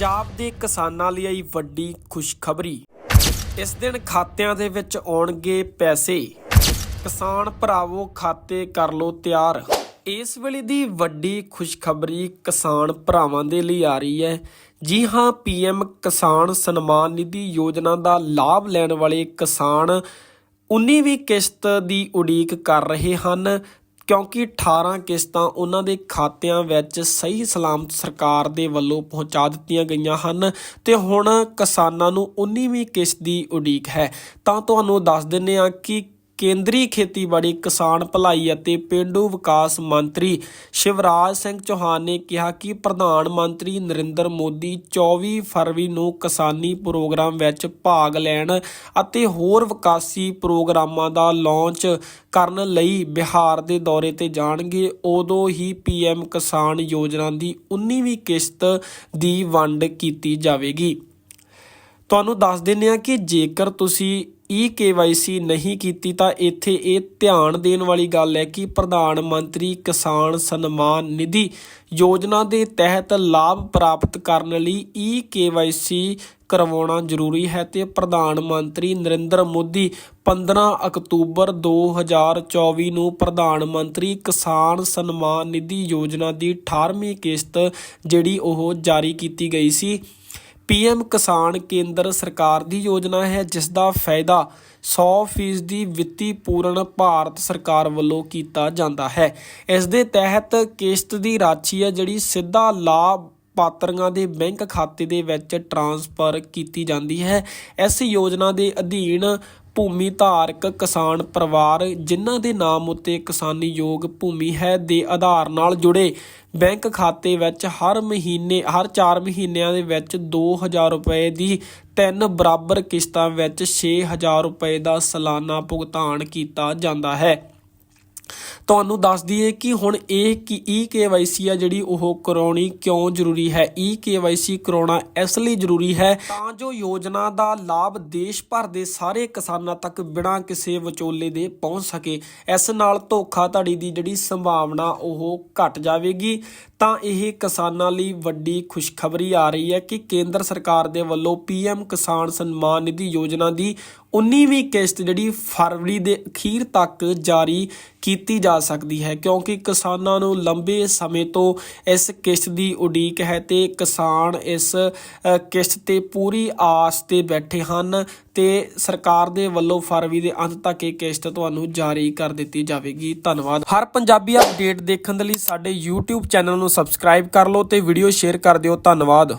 ਪੰਜਾਬ ਦੇ ਕਿਸਾਨਾਂ ਲਈ ਆਈ ਵੱਡੀ ਖੁਸ਼ਖਬਰੀ। ਇਸ ਦਿਨ ਖਾਤਿਆਂ ਦੇ ਵਿੱਚ ਆਉਣਗੇ ਪੈਸੇ। ਕਿਸਾਨ ਭਰਾਵੋ, ਖਾਤੇ ਕਰ ਲੋ ਤਿਆਰ। ਇਸ ਵੇਲੇ ਦੀ ਵੱਡੀ ਖੁਸ਼ਖਬਰੀ ਕਿਸਾਨ ਭਰਾਵਾਂ ਦੇ ਲਈ ਆ ਰਹੀ ਹੈ। ਜੀ ਹਾਂ ਪੀਐਮ ਕਿਸਾਨ ਸਨਮਾਨ ਨਿਧੀ ਯੋਜਨਾ ਦਾ ਲਾਭ ਲੈਣ ਵਾਲੇ ਕਿਸਾਨ 19ਵੀਂ ਕਿਸ਼ਤ ਦੀ ਉਡੀਕ ਕਰ ਰਹੇ ਹਨ। ਕਿਉਂਕਿ 18 ਕਿਸ਼ਤਾਂ ਉਹਨਾਂ ਦੇ ਖਾਤਿਆਂ ਵਿੱਚ ਸਹੀ ਸਲਾਮਤ ਸਰਕਾਰ ਦੇ ਵੱਲੋਂ ਪਹੁੰਚਾ ਦਿੱਤੀਆਂ ਗਈਆਂ ਹਨ ਤੇ ਹੁਣ ਕਿਸਾਨਾਂ ਨੂੰ 19ਵੀਂ ਕਿਸ਼ਤ ਦੀ ਉਡੀਕ ਹੈ। ਤਾਂ ਤੁਹਾਨੂੰ ਦੱਸ ਦਿੰਨੇ ਆ ਕਿ ਕੇਂਦਰੀ ਖੇਤੀਬਾੜੀ, ਕਿਸਾਨ ਭਲਾਈ ਅਤੇ ਪਿੰਡੂ ਵਿਕਾਸ ਮੰਤਰੀ ਸ਼ਿਵਰਾਜ ਸਿੰਘ ਚੌਹਾਨ ਨੇ ਕਿਹਾ ਕਿ ਪ੍ਰਧਾਨ ਮੰਤਰੀ ਨਰਿੰਦਰ ਮੋਦੀ 24 ਫਰਵਰੀ ਨੂੰ ਕਿਸਾਨੀ ਪ੍ਰੋਗਰਾਮ ਵਿੱਚ ਭਾਗ ਲੈਣ ਅਤੇ ਹੋਰ ਵਿਕਾਸੀ ਪ੍ਰੋਗਰਾਮਾਂ ਦਾ ਲਾਂਚ ਕਰਨ ਲਈ ਬਿਹਾਰ ਦੇ ਦੌਰੇ ਤੇ ਜਾਣਗੇ। ਉਦੋਂ ਹੀ ਪੀਐਮ ਕਿਸਾਨ ਯੋਜਨਾ ਦੀ 19ਵੀਂ ਕਿਸ਼ਤ ਦੀ ਵੰਡ ਕੀਤੀ ਜਾਵੇਗੀ। ਤੁਹਾਨੂੰ ਦੱਸ ਦਿੰਦੇ ਆ ਕਿ ਜੇਕਰ ਤੁਸੀਂ ਈ KYC ਨਹੀਂ ਕੀਤੀ ਤਾਂ ਇੱਥੇ ਇਹ ਧਿਆਨ ਦੇਣ ਵਾਲੀ ਗੱਲ ਹੈ ਕਿ ਪ੍ਰਧਾਨ ਮੰਤਰੀ ਕਿਸਾਨ ਸਨਮਾਨ ਨਿਧੀ ਯੋਜਨਾ ਦੇ ਤਹਿਤ ਲਾਭ ਪ੍ਰਾਪਤ ਕਰਨ ਲਈ ਈ KYC ਕਰਵਾਉਣਾ ਜ਼ਰੂਰੀ ਹੈ ਤੇ ਪ੍ਰਧਾਨ ਮੰਤਰੀ ਨਰਿੰਦਰ ਮੋਦੀ 15 ਅਕਤੂਬਰ 2024 ਨੂੰ ਪ੍ਰਧਾਨ ਮੰਤਰੀ ਕਿਸਾਨ ਸਨਮਾਨ ਨਿਧੀ ਯੋਜਨਾ ਦੀ 18ਵੀਂ ਕਿਸ਼ਤ ਜਿਹੜੀ ਉਹ ਜਾਰੀ ਕੀਤੀ ਗਈ ਸੀ। ਪੀਐਮ ਕਿਸਾਨ ਕੇਂਦਰ ਸਰਕਾਰ ਦੀ ਯੋਜਨਾ ਹੈ ਜਿਸ ਦਾ ਫਾਇਦਾ 100% ਦੀ ਵਿੱਤੀ ਪੂਰਨ ਭਾਰਤ ਸਰਕਾਰ ਵੱਲੋਂ ਕੀਤਾ ਜਾਂਦਾ ਹੈ। ਇਸ ਦੇ ਤਹਿਤ ਕਿਸ਼ਤ ਦੀ ਰਾਸ਼ੀ ਹੈ, ਜਿਹੜੀ ਸਿੱਧਾ ਲਾਭ ਪਾਤਰੀਆਂ ਦੇ ਬੈਂਕ ਖਾਤੇ ਦੇ ਵਿੱਚ ਟ੍ਰਾਂਸਫਰ ਕੀਤੀ ਜਾਂਦੀ ਹੈ। ਇਸ ਯੋਜਨਾ ਦੇ ਅਧੀਨ ਭੂਮੀ ਧਾਰਕ ਕਿਸਾਨ ਪਰਿਵਾਰ, ਜਿਨ੍ਹਾਂ ਦੇ ਨਾਮ ਉੱਤੇ ਕਿਸਾਨੀ ਯੋਗ ਭੂਮੀ ਹੈ, ਦੇ ਆਧਾਰ ਨਾਲ ਜੁੜੇ ਬੈਂਕ ਖਾਤੇ ਵਿੱਚ ਹਰ ਮਹੀਨੇ, ਹਰ 4 ਮਹੀਨਿਆਂ ਦੇ ਵਿੱਚ 2000 ਰੁਪਏ ਦੀ ਤਿੰਨ ਬਰਾਬਰ ਕਿਸ਼ਤਾਂ ਵਿੱਚ 6000 ਰੁਪਏ ਦਾ ਸਾਲਾਨਾ ਭੁਗਤਾਨ ਕੀਤਾ ਜਾਂਦਾ ਹੈ। ਤੁਹਾਨੂੰ ਦੱਸ ਦਈਏ ਕਿ ਹੁਣ ਇਹ ਕਿ ਈ KYC ਆ ਜਿਹੜੀ ਉਹ ਕਰਾਉਣੀ ਕਿਉਂ ਜ਼ਰੂਰੀ ਹੈ? ਈ KYC ਕਰਾਉਣਾ ਇਸ ਲਈ ਜ਼ਰੂਰੀ ਹੈ ਤਾਂ ਜੋ ਯੋਜਨਾ ਦਾ ਲਾਭ ਦੇਸ਼ ਭਰ ਦੇ ਸਾਰੇ ਕਿਸਾਨਾਂ ਤੱਕ ਬਿਨਾਂ ਕਿਸੇ ਵਿਚੋਲੇ ਦੇ ਪਹੁੰਚ ਸਕੇ। ਇਸ ਨਾਲ ਧੋਖਾਧੜੀ ਦੀ ਜਿਹੜੀ ਸੰਭਾਵਨਾ ਉਹ ਘਟ ਜਾਵੇਗੀ। ਤਾਂ ਇਹ ਕਿਸਾਨਾਂ ਲਈ ਵੱਡੀ ਖੁਸ਼ਖਬਰੀ ਆ ਰਹੀ ਹੈ ਕਿ ਕੇਂਦਰ ਸਰਕਾਰ ਦੇ ਵੱਲੋਂ ਪੀਐਮ ਕਿਸਾਨ ਸਨਮਾਨ ਨਿਧੀ ਯੋਜਨਾ ਦੀ 19ਵੀਂ ਕਿਸ਼ਤ ਜਿਹੜੀ ਫਰਵਰੀ ਦੇ ਅਖੀਰ ਤੱਕ ਜਾਰੀ ਕੀਤੀ ਜਾ ਸਕਦੀ ਹੈ, ਕਿਉਂਕਿ ਕਿਸਾਨਾਂ ਨੂੰ ਲੰਬੇ ਸਮੇਂ ਤੋਂ ਇਸ ਕਿਸ਼ਤ ਦੀ ਉਡੀਕ ਹੈ ਤੇ ਕਿਸਾਨ ਇਸ ਕਿਸ਼ਤ ਤੇ ਪੂਰੀ ਆਸ ਤੇ ਬੈਠੇ ਹਨ ਤੇ ਸਰਕਾਰ ਦੇ ਵੱਲੋਂ ਫਰਵਰੀ ਦੇ ਅੰਤ ਤੱਕ ਇਹ ਕਿਸ਼ਤ ਤੁਹਾਨੂੰ ਜਾਰੀ ਕਰ ਦਿੱਤੀ ਜਾਵੇਗੀ। ਧੰਨਵਾਦ। ਹਰ ਪੰਜਾਬੀ ਅਪਡੇਟ ਦੇਖਣ ਦੇ ਲਈ ਸਾਡੇ YouTube ਚੈਨਲ ਨੂੰ ਸਬਸਕ੍ਰਾਈਬ ਕਰ ਲਓ ਤੇ ਵੀਡੀਓ ਸ਼ੇਅਰ ਕਰ ਦਿਓ। ਧੰਨਵਾਦ।